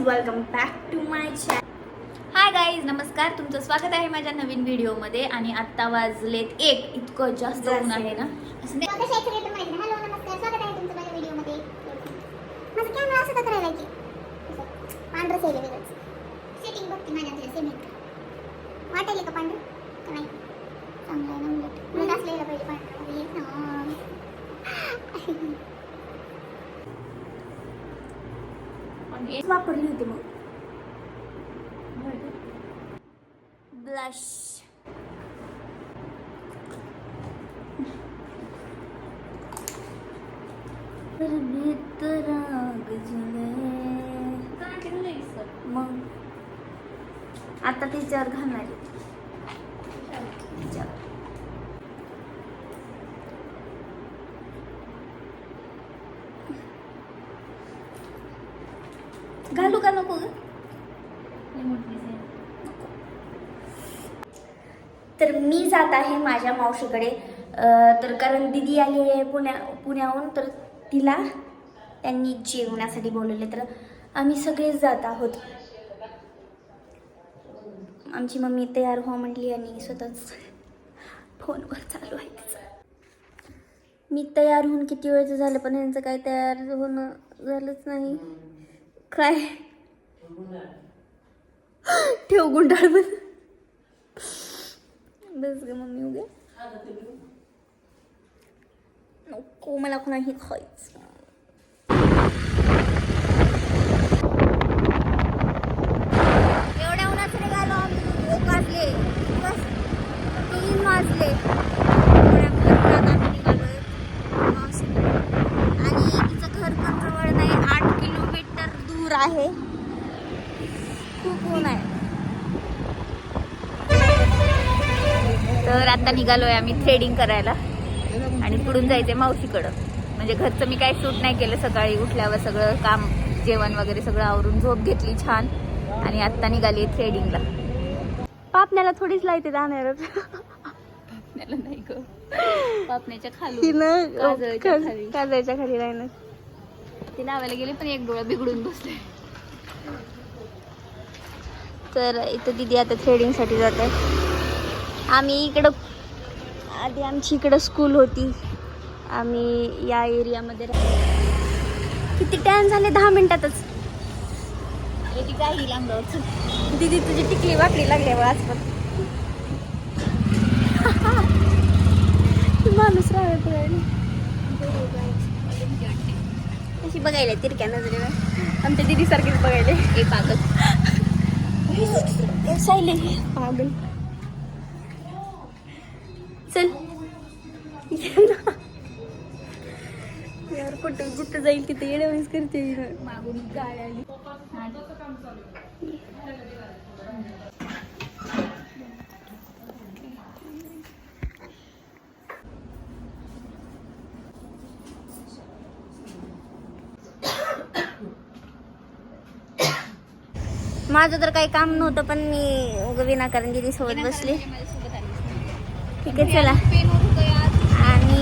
Welcome back to my channel hi guys नमस्कार. तुमचं स्वागत आहे माझ्या नवीन व्हिडिओमध्ये आणि आत्ता वाजलेत एक. इतकं जास्त ऊन आहे ना? वाटेल का पांढरं? नाही? चांगलं आहे ना उलट. असलेलं पाहिजे पांढरं वापरली. होती मग. ब्लश. मग? आता तिच्यावर घालणार. आहे. तिच्यावर. घालू का नको ग तर मी जात आहे माझ्या मावशीकडे. तर कारण दिदी आली आहे पुण्या पुण्याहून तर तिला त्यांनी जेवण्यासाठी बोलवले. तर आम्ही सगळेच जात आहोत. आमची मम्मी तयार व्हा म्हटली आणि स्वतःच फोनवर चालू आहे तिचं. मी तयार होऊन किती वेळचं झालं पण यांचं काय तयार होणं झालंच नाही. काय? ठेव गुंडाळ बस बस ग मम्मी उगे. नको मला कोणाही खायचं. एवढ्या उन्हात निघालो आम्ही. एक वाजले. बस. तीन वाजले एवढ्या भरपूरात आम्ही निघालोय मावशीकडे. आणि तिचं घर पण जवळ नाही आठ किलोमीटर दूर आहे खूप ऊन आहे तर आता निघालोय आम्ही थ्रेडिंग करायला. आणि पुढून जायचंय मावशीकडं. म्हणजे घरचं मी काही शूट नाही केलं सकाळी उठल्यावर सगळं काम जेवण वगैरे सगळं आवरून झोप घेतली छान. आणि आत्ता निघाली थ्रेडिंगला पापण्याला थोडीच लायते जाणार पापण्याला नाही ग. पापण्याच्या खाली काजळच्या खाली. काजळच्या खाली राहणार ते लावायला गेले पण एक डोळा बिघडून बसले तर इथं दिदी आता थ्रेडिंगसाठी जात. आहे आम्ही इकडं आधी आमची इकडं स्कूल होती. आम्ही या एरियामध्ये किती टाइम झाले? दहा मिनिटातच. ती काही लांबवर दिदी तुझी टिकली वाकडी लागली आज पण. ती माणूस राहावे बघायला अशी बघायला तिरक्या नजरेवर? आमच्या दिदी सारखीच बघायला. ए पागल. सायले पागल. चल. ये ना. यार कुठं जिथं जाईल तिथे येण्यावेळेस करते मागून आली. माझं तर काही काम नव्हतं पण मी उगं विनाकारण दिदी सोबत बसले. ठीक आहे चला. आणि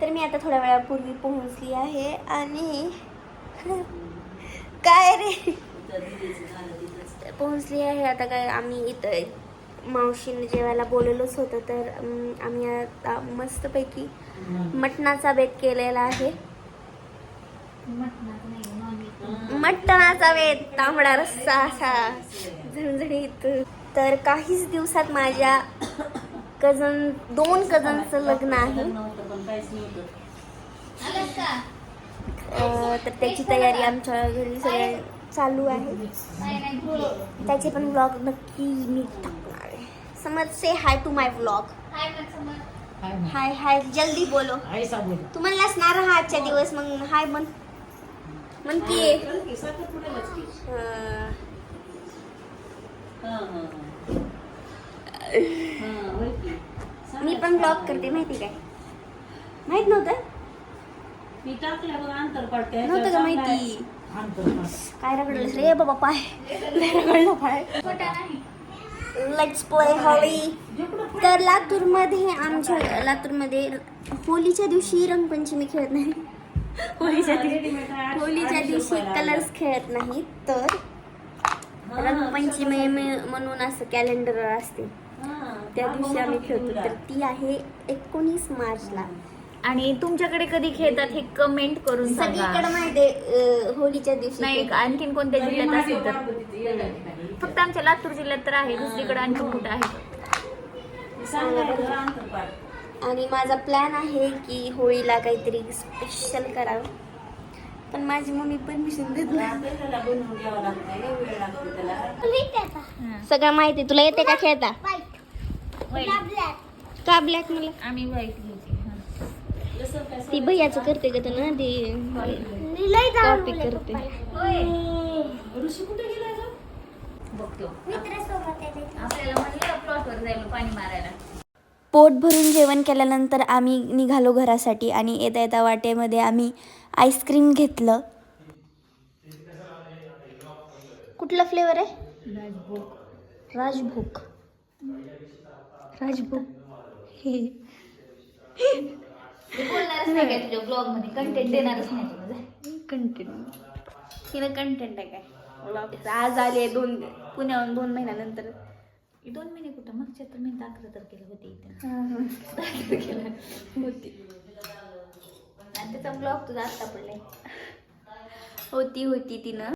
तर मी आता थोड्या वेळापूर्वी पोहोचली आहे आणि काय रे? पोहोचली आहे. आता काय आम्ही इथं मावशीने जेवायला बोलवलंच होतं तर आम्ही आता मस्तपैकी मटणाचा बेत केलेला आहे. मटणाचा बेत तांबडा रस्सा असा झणझणीत. तर काहीच दिवसात माझ्या कझन दोन कझनचं लग्न आहे. तर त्याची तयारी आमच्या घरी सगळे चालू आहे. त्याचे पण ब्लॉग नक्की मी टाकणार आहे. समज से हाय टू माय ब्लॉग हाय हाय जल्दी बोलो. तू म्हणलास ना राहा आजच्या दिवस मग हाय म्हण. म्हण की. मी पण ब्लॉग करते माहिती काय? माहीत नव्हतं? मी टाकल्या बघ अंतर पडते नव्हतं का माहिती? काय रगडलंस रे बाबा पाय? रगडला पाय? लेट्स प्ले होळी तर लातूरमध्ये आमच्या लातूरमध्ये होलीच्या दिवशी रंगपंचमी खेळत नाही. होलीच्या दिवशी होलीच्या दिवशी कलर्स खेळत नाही तर रंगपंचमी मे- म्हणून असं कॅलेंडर असते. त्या दिवशी आम्ही खेळतो. तर ती आहे एकोणीस मार्चला. आणि तुमच्याकडे कधी खेळतात हे कमेंट करून सगळीकडे सांगा माहिती होलीच्या दिवशी नाही. आणखीन कोणत्या जिल्ह्यात असेल तर. फक्त आमच्या लातूर जिल्ह्यात तर आहे दुसरीकडे आणखी कुठं आहे? आणि माझा प्लॅन आहे की होळीला काहीतरी स्पेशल करावं. पण माझी मम्मी परमिशन देत नाही. आपल्याला बनवून घ्यावं लागतं लय वेळ लागतो त्याला सगळं माहिती तुला येते का खेळता. का ब्लॅक मला? आम्ही घ्यायची हा. काय ती भैयाचं करते का ना ती कॉपी करते. ऋषी कुठे गेलाय ग? बघतो. आपल्याला म्हणलं प्लॉटवर जायला पाणी मारायला. पोट भरून जेवण केल्यानंतर आम्ही निघालो घरासाठी आणि येता येता वाटेमध्ये आम्ही आईस्क्रीम घेतलं. कुठला फ्लेवर आहे? राजभोग. राजभोग. हे. ते बोलणारच नाही काय तुझ्या ब्लॉगमध्ये. कंटेंट देणारच नाही तुझं. कंटेंट तिला कंटेंट आहे काय. आज आले दोन पुण्याहून दोन महिन्यानंतर. दोन महिने कुठं? मागच्या तर महिन्यात अकरा तारखेला होते इथे. होती. आणि त्याचा ब्लॉग तुझा आत्ता पडलाय होती होती तिनं.